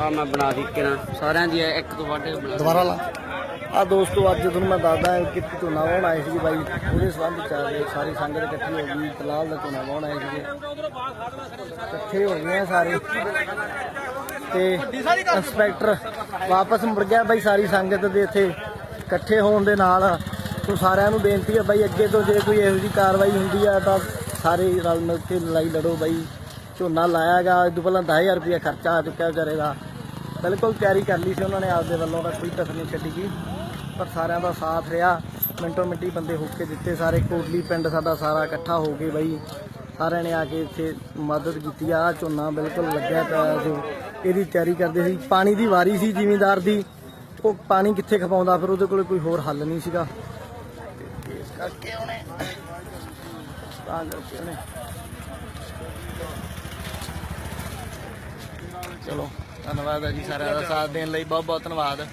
ਆ ਮੈਂ ਬਣਾ ਦਿੱਤੀ ਨਾ ਸਾਰਿਆਂ ਦੀ ਇੱਕ ਤੋਂ ਵੱਧ ਬਣਾ ਦੁਬਾਰਾ ਲਾ। ਆ ਦੋਸਤੋ, ਅੱਜ ਤੁਹਾਨੂੰ ਮੈਂ ਦੱਸਦਾ ਕਿ ਝੋਨਾ ਵਾਹੁਣ ਆਏ ਸੀ ਬਾਈ। ਉਹਦੇ ਸੰਬੰਧ ਚ ਆ ਗਏ, ਸਾਰੀ ਸੰਗਤ ਇਕੱਠੀ ਹੋ ਗਈ ਤਲਾਲ ਦਾ ਝੋਨਾ ਵਾਹੁਣ ਆਏ ਸੀਗੇ। ਇਕੱਠੇ ਹੋ ਗਏ ਆ ਸਾਰੇ। ਤੇ ਇੰਸਪੈਕਟਰ ਵਾਪਸ ਮੁੜ ਗਿਆ ਬਾਈ ਸਾਰੀ ਸੰਗਤ ਦੇ ਇੱਥੇ, ਇਕੱਠੇ ਹੋਣ ਦੇ ਨਾਲ। ਸੋ ਸਾਰਿਆਂ ਨੂੰ ਬੇਨਤੀ ਹੈ ਬਾਈ, ਅੱਗੇ ਤੋਂ ਜੇ ਕੋਈ ਇਹੋ ਜਿਹੀ ਕਾਰਵਾਈ ਹੁੰਦੀ ਆ ਤਾਂ ਸਾਰੇ ਰਲ ਮਿਲ ਕੇ ਲੜਾਈ ਲੜੋ ਬਾਈ। ਝੋਨਾ ਲਾਇਆਗਾ ਇਹ ਤੋਂ ਪਹਿਲਾਂ 10000 ਰੁਪਏ ਖਰਚਾ ਆ ਚੁੱਕਿਆ ਵਿਚਾਰੇ ਦਾ। ਬਿਲਕੁਲ ਤਿਆਰੀ ਕਰ ਲਈ ਸੀ ਉਹਨਾਂ ਨੇ ਆਪਦੇ ਵੱਲੋਂ ਤਾਂ ਕੋਈ ਕਸਰ ਨਹੀਂ ਛੱਡੀ ਗਈ। ਪਰ ਸਾਰਿਆਂ ਦਾ ਸਾਥ ਰਿਹਾ। ਮਿੰਟੋ ਮਿੰਟੀ ਬੰਦੇ ਹੋ ਕੇ ਦਿੱਤੇ ਸਾਰੇ। ਕੋਟਲੀ ਪਿੰਡ ਸਾਡਾ ਸਾਰਾ ਇਕੱਠਾ ਹੋ ਕੇ ਬਈ, ਸਾਰਿਆਂ ਨੇ ਆ ਕੇ ਇੱਥੇ ਮਦਦ ਕੀਤੀ। ਆ ਆਹ ਝੋਨਾ ਬਿਲਕੁਲ ਲੱਗਿਆ ਪਿਆ ਸੀ ਇਹਦੀ ਤਿਆਰੀ ਕਰਦੇ ਸੀ। ਪਾਣੀ ਦੀ ਵਾਰੀ ਸੀ ਜ਼ਿਮੀਂਦਾਰ ਦੀ। ਉਹ ਪਾਣੀ ਕਿੱਥੇ ਖਪਾਉਂਦਾ? ਫਿਰ ਉਹਦੇ ਕੋਲ ਕੋਈ ਹੋਰ ਹੱਲ ਨਹੀਂ ਸੀਗਾ। ਇਸ ਕਰਕੇ ਉਹਨੇ ਤਾਂ ਕਰਕੇ ਉਹਨੇ ਚਲੋ ਧੰਨਵਾਦ ਹੈ ਜੀ ਸਾਰਿਆਂ ਦਾ ਸਾਥ ਦੇਣ ਲਈ ਬਹੁਤ ਬਹੁਤ ਧੰਨਵਾਦ।